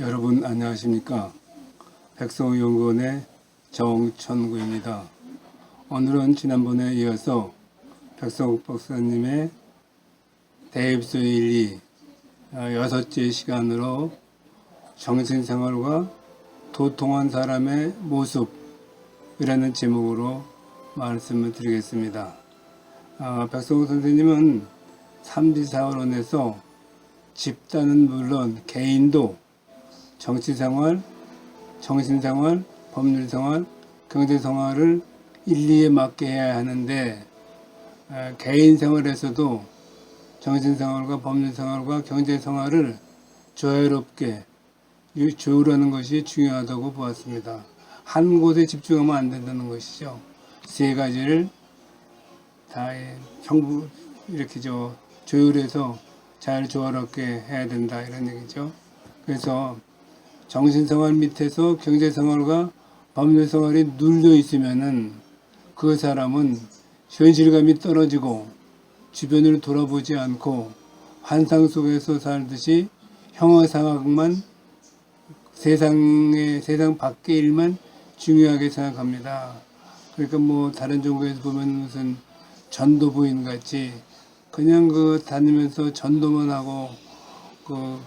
여러분 안녕하십니까? 백성연구원의 정천구입니다. 오늘은 지난번에 이어서 백성욱 박사님의 대입수 1, 2 어, 여섯째 시간으로 정신생활과 도통한 사람의 모습이라는 제목으로 말씀을 드리겠습니다. 아, 백성욱 선생님은 삼지사원에서 집단은 물론 개인도 정치생활, 정신생활, 법률생활, 경제생활을 일리에 맞게 해야 하는데 에, 개인 생활에서도 정신생활과 법률생활과 경제생활을 조화롭게 유- 조율하는 것이 중요하다고 보았습니다. 한 곳에 집중하면 안 된다는 것이죠. 세 가지를 다 예, 정부 이렇게 저 조율해서 잘 조화롭게 해야 된다 이런 얘기죠. 그래서 정신생활 밑에서 경제생활과 법률생활이 눌려 있으면은 그 사람은 현실감이 떨어지고 주변을 돌아보지 않고 환상 속에서 살듯이 형어상학만 세상의 세상 밖의 일만 중요하게 생각합니다. 그러니까 뭐 다른 종교에서 보면 무슨 전도 부인 같이 그냥 그 다니면서 전도만 하고 그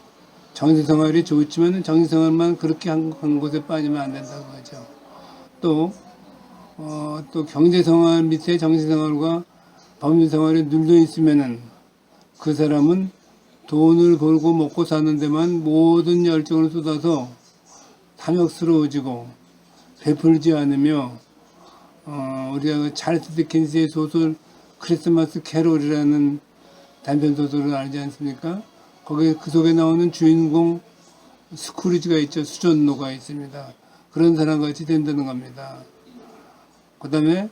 정신생활이 좋지만 정신생활만 그렇게 한, 한 곳에 빠지면 안 된다는 거죠. 또, 어, 또 경제생활 밑에 정신생활과 법률생활이 눌려 있으면은 그 사람은 돈을 벌고 먹고 사는 데만 모든 열정을 쏟아서 탐욕스러워지고 베풀지 않으며 어, 우리가 그 찰스 디킨스의 소설 크리스마스 캐롤이라는 단편 소설을 알지 않습니까? 거기에 그 속에 나오는 주인공 스크루지가 있죠. 수전노가 있습니다. 그런 사람 같이 된다는 겁니다. 그 다음에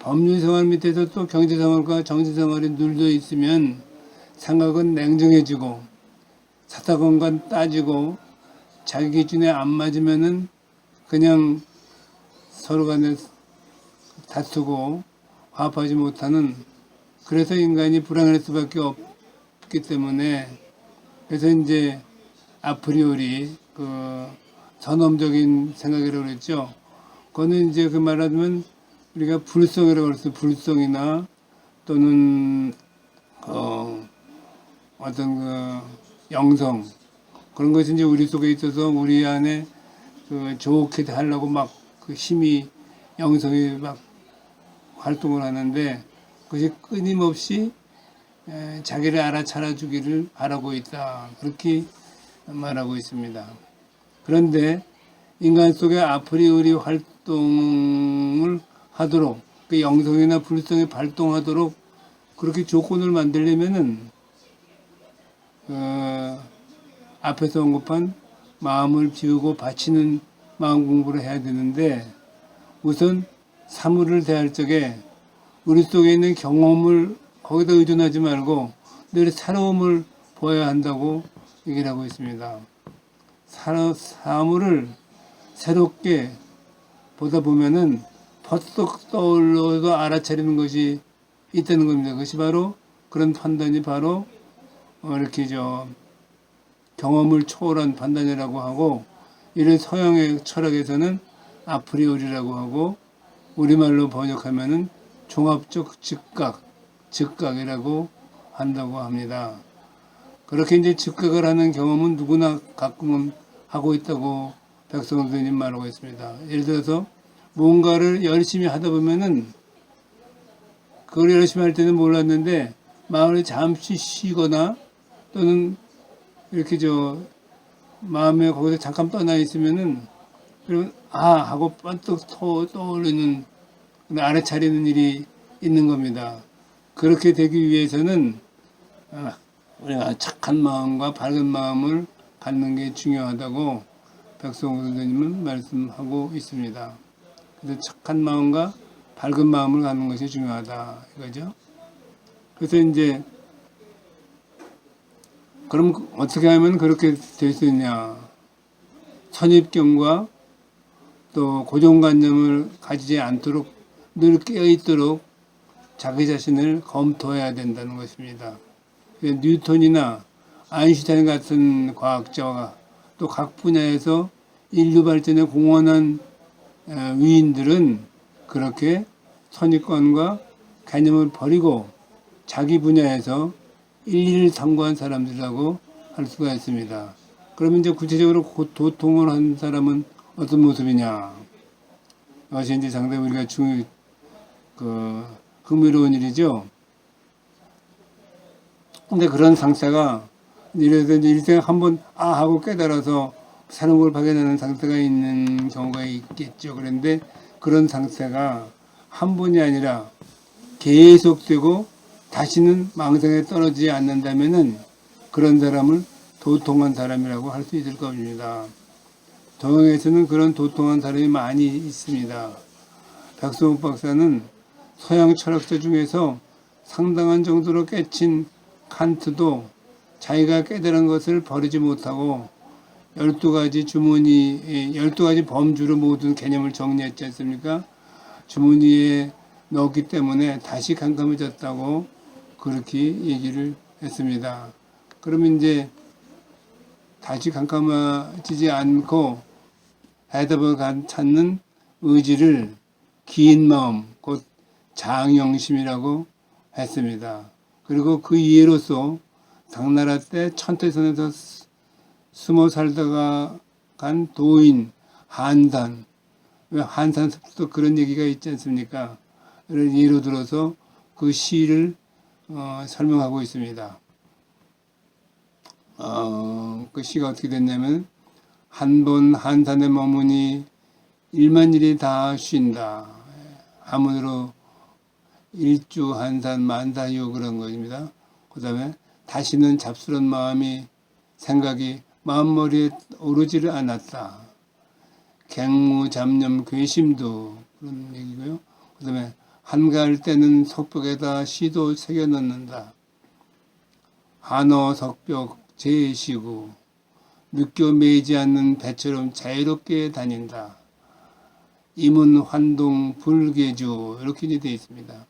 법률생활 밑에서 또 경제생활과 정치생활이 눌려 있으면 생각은 냉정해지고 사사건건 따지고 자기 기준에 안 맞으면은 그냥 서로 간에 다투고 화합하지 못하는 그래서 인간이 불안할 수밖에 없기 때문에 그래서 이제 아프리오리 그 선험적인 생각이라고 그랬죠. 그거는 이제 그 말하자면 우리가 불성이라고 그랬어요. 불성이나 또는 어 어떤 그 영성 그런 것이 이제 우리 속에 있어서 우리 안에 그 좋게 하려고 막 그 힘이 영성이 막 활동을 하는데 그것이 끊임없이 에, 자기를 알아차려 주기를 바라고 있다. 그렇게 말하고 있습니다. 그런데 인간 속에 아프리오리 활동을 하도록 그 영성이나 불성이 발동하도록 그렇게 조건을 만들려면은 어, 앞에서 언급한 마음을 비우고 바치는 마음 공부를 해야 되는데 우선 사물을 대할 적에 우리 속에 있는 경험을 거기다 의존하지 말고 늘 새로움을 보아야 한다고 얘기를 하고 있습니다. 사, 사물을 새롭게 보다 보면은 벌떡 떠올려도 알아차리는 것이 있다는 겁니다. 그것이 바로 그런 판단이 바로 어, 이렇게 저 경험을 초월한 판단이라고 하고 이를 서양의 철학에서는 아프리오리라고 하고 우리말로 번역하면은 종합적 즉각, 즉각이라고 한다고 합니다. 그렇게 이제 즉각을 하는 경험은 누구나 가끔은 하고 있다고 백성 선생님 말하고 있습니다. 예를 들어서 뭔가를 열심히 하다 보면은 그걸 열심히 할 때는 몰랐는데 마음을 잠시 쉬거나 또는 이렇게 저 마음에 거기서 잠깐 떠나 있으면은 그러면 아 하고 번뜩 떠- 떠오르는 알아차리는 일이 있는 겁니다. 그렇게 되기 위해서는 아, 우리가 착한 마음과 밝은 마음을 갖는 게 중요하다고 백성호 선생님은 말씀하고 있습니다. 그래서 착한 마음과 밝은 마음을 갖는 것이 중요하다 이거죠. 그래서 이제 그럼 어떻게 하면 그렇게 될 수 있냐? 선입견과 또 고정관념을 가지지 않도록 늘 깨어있도록 자기 자신을 검토해야 된다는 것입니다. 뉴턴이나 아인슈타인 같은 과학자가 또각 분야에서 인류 발전에 공헌한 어, 위인들은 그렇게 선입관과 개념을 버리고 자기 분야에서 일일을 상고한 사람들이라고 할 수가 있습니다. 그러면 이제 구체적으로 고- 도통을 한 사람은 어떤 모습이냐? 이것이 이제 상당히 우리가 중, 그, 흥미로운 일이죠. 근데 그런 상태가 이래서 이제 일생 한번 아 하고 깨달아서 새로운 걸 발견하는 상태가 있는 경우가 있겠죠. 그런데 그런 상태가 한 번이 아니라 계속되고 다시는 망상에 떨어지지 않는다면은 그런 사람을 도통한 사람이라고 할 수 있을 겁니다. 동양에서는 그런 도통한 사람이 많이 있습니다. 백성욱 박사는 서양 철학자 중에서 상당한 정도로 깨친 칸트도 자기가 깨달은 것을 버리지 못하고 12가지 주머니, 12가지 범주로 모든 개념을 정리했지 않습니까? 주머니에 넣었기 때문에 다시 캄캄해졌다고 그렇게 얘기를 했습니다. 그러면 이제 다시 캄캄해지지 않고 해답을 간- 찾는 의지를 긴 마음, 곧 장영심이라고 했습니다. 그리고 그 이해로서 당나라 때 천태선에서 스- 숨어 살다가 간 도인 한산 왜 한산 습도 그런 얘기가 있지 않습니까? 를 예로 들어서 그 시를 어, 설명하고 있습니다. 어, 그 시가 어떻게 됐냐면 한 번 한산에 머무니 일만 일이 다 쉰다. 아문으로 일주 한산 만사요 그런 것입니다. 그 다음에 다시는 잡스러운 마음이 생각이 마음머리에 오르지를 않았다. 갱무 잡념 괘씸도 그런 얘기고요. 그 다음에 한가할 때는 속벽에다 시도 새겨 넣는다. 한어 석벽 제시고 느껴 매이지 않는 배처럼 자유롭게 다닌다. 임은 환동 불계주 이렇게 되어 있습니다.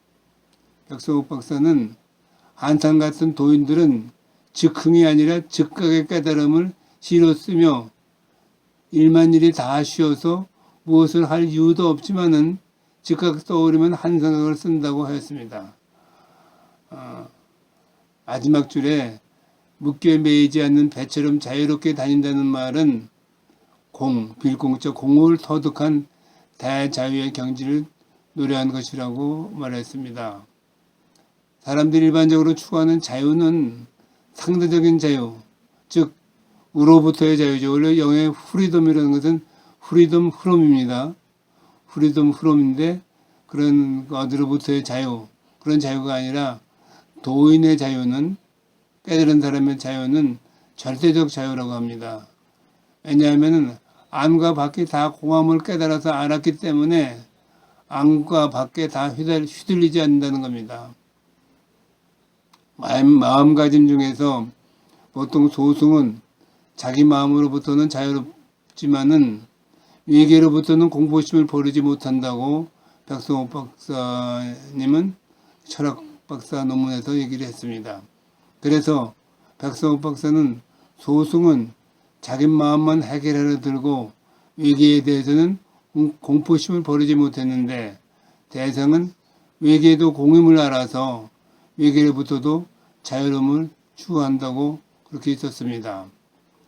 백성욱 박사는 한산 같은 도인들은 즉흥이 아니라 즉각의 깨달음을 시로 쓰며 일만 일이 다 쉬어서 무엇을 할 이유도 없지만은 즉각 떠오르면 한 생각을 쓴다고 하였습니다. 어, 마지막 줄에 묶여 매이지 않는 배처럼 자유롭게 다닌다는 말은 공, 빌공적 공을 터득한 대자유의 경지를 노래한 것이라고 말했습니다. 사람들이 일반적으로 추구하는 자유는 상대적인 자유, 즉 우로부터의 자유죠. 원래 영어의 프리덤이라는 것은 프리덤 프롬입니다. 프리덤 프롬인데 그런 어디로부터의 자유, 그런 자유가 아니라 도인의 자유는 깨달은 사람의 자유는 절대적 자유라고 합니다. 왜냐하면 안과 밖이 다 공함을 깨달아서 알았기 때문에 안과 밖에 다 휘둘, 휘둘리지 않는다는 겁니다. 마음, 마음가짐 중에서 보통 소승은 자기 마음으로부터는 자유롭지만은 위계로부터는 공포심을 버리지 못한다고 백성호 박사님은 철학 박사 논문에서 얘기를 했습니다. 그래서 백성호 박사는 소승은 자기 마음만 해결하려 들고 외계에 대해서는 공- 공포심을 버리지 못했는데 대성은 외계도 공임을 알아서 외계로부터도 자유로움을 추구한다고 그렇게 있었습니다.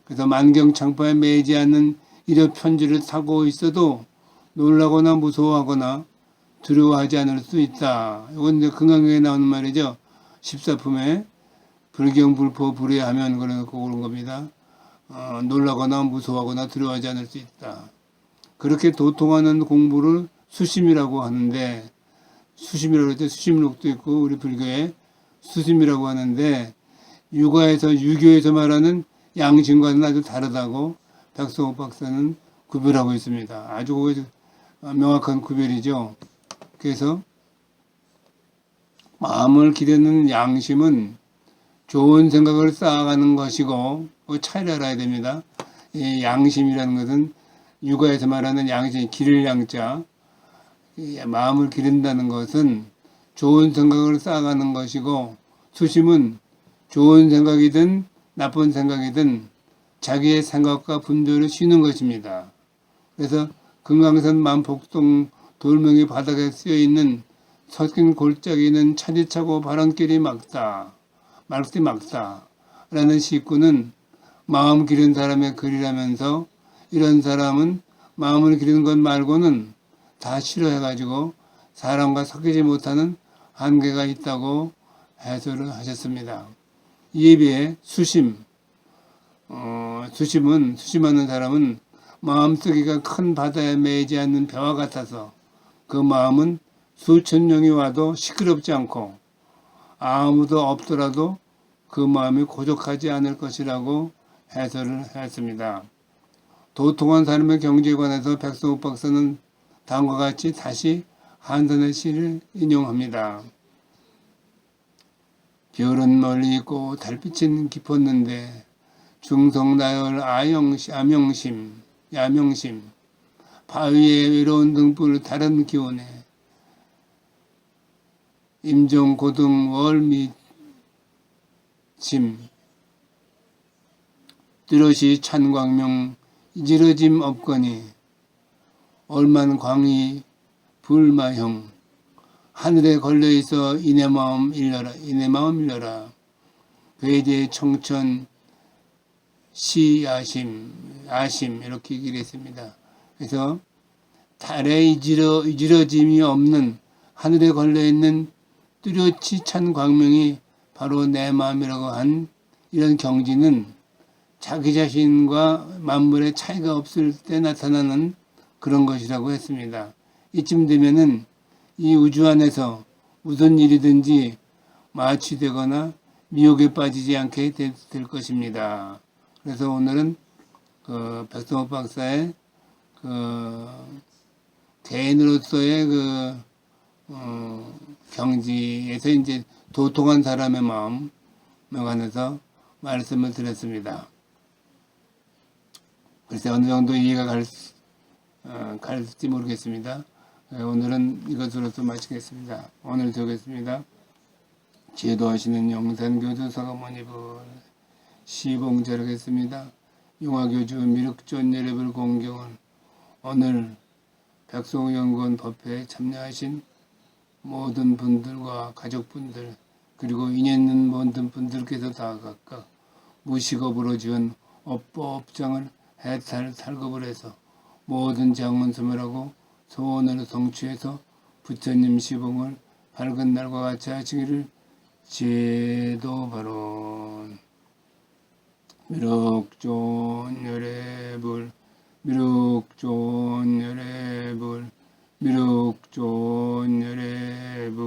그래서 만경창파에 매이지 않는 이런 편지를 타고 있어도 놀라거나 무서워하거나 두려워하지 않을 수 있다. 이건 이제 금강경에 나오는 말이죠. 십사품에 불경불포 불의하면 그런 그런 겁니다. 어, 놀라거나 무서워하거나 두려워하지 않을 수 있다. 그렇게 도통하는 공부를 수심이라고 하는데 수심이라고 할 때 수심록도 있고 우리 불교에 수심이라고 하는데 육아에서 유교에서 말하는 양심과는 아주 다르다고 백성호 박사는 구별하고 있습니다. 아주 그거 명확한 구별이죠. 그래서 마음을 기르는 양심은 좋은 생각을 쌓아가는 것이고 그 차이를 알아야 됩니다. 이 양심이라는 것은 육아에서 말하는 양심, 기를 양자, 이 마음을 기른다는 것은 좋은 생각을 쌓아가는 것이고 수심은 좋은 생각이든 나쁜 생각이든 자기의 생각과 분별을 쉬는 것입니다. 그래서 금강산 만폭동 돌멩이 바닥에 쓰여 있는 섞인 골짜기는 차디차고 바람길이 막다. 말기 막다. 라는 시구는 마음 기른 사람의 글이라면서 이런 사람은 마음을 기르는 것 말고는 다 싫어해가지고 사람과 섞이지 못하는 한계가 있다고 해설을 하셨습니다. 이에 비해 수심, 어, 수심은, 수심하는 사람은 마음속이가 큰 바다에 매이지 않는 배와 같아서 그 마음은 수천 명이 와도 시끄럽지 않고 아무도 없더라도 그 마음이 고적하지 않을 것이라고 해설을 했습니다. 도통한 사람의 경지에 관해서 백성욱 박사는 다음과 같이 다시 한산의 시를 인용합니다. 별은 멀리 있고 달빛은 깊었는데 중성나열 암영심, 야명심, 바위의 외로운 등불 다른 기온에 임종 고등 월미 심 뚜렷이 찬광명 이지러짐 없거니 얼만 광이 불마형 하늘에 걸려 있어 이내 마음 일러라 이내 마음 일러라 괴제 청천 시아심 아심 이렇게 얘기를 했습니다. 그래서 달에 이지러 이지러짐이 없는 하늘에 걸려 있는 뚜렷이 찬 광명이 바로 내 마음이라고 한 이런 경지는 자기 자신과 만물의 차이가 없을 때 나타나는 그런 것이라고 했습니다. 이쯤 되면은 이 우주 안에서 무슨 일이든지 마취되거나 미혹에 빠지지 않게 될, 될 것입니다. 그래서 오늘은 그 백성호 박사의 그 개인으로서의 그 어, 경지에서 이제 도통한 사람의 마음에 관해서 말씀을 드렸습니다. 글쎄 어느 정도 이해가 갈, 어, 갈지 모르겠습니다. 예, 오늘은 이것으로서 마치겠습니다. 오늘 되겠습니다. 제도하시는 영산교주 사가모니분 시봉자르겠습니다. 용화교주 미륵존 예례불 공경은 오늘 백송연구원 법회에 참여하신 모든 분들과 가족분들 그리고 인연 있는 모든 분들께서 다 각각 무식업으로 지은 업보업장을 해탈 탈급을 해서 모든 장문수물하고 소원을 성취해서 부처님 시봉을 밝은 날과 같이 하시기를 제도 발언. 미륵존 열애불 미륵존 열애불 미륵존 열애불.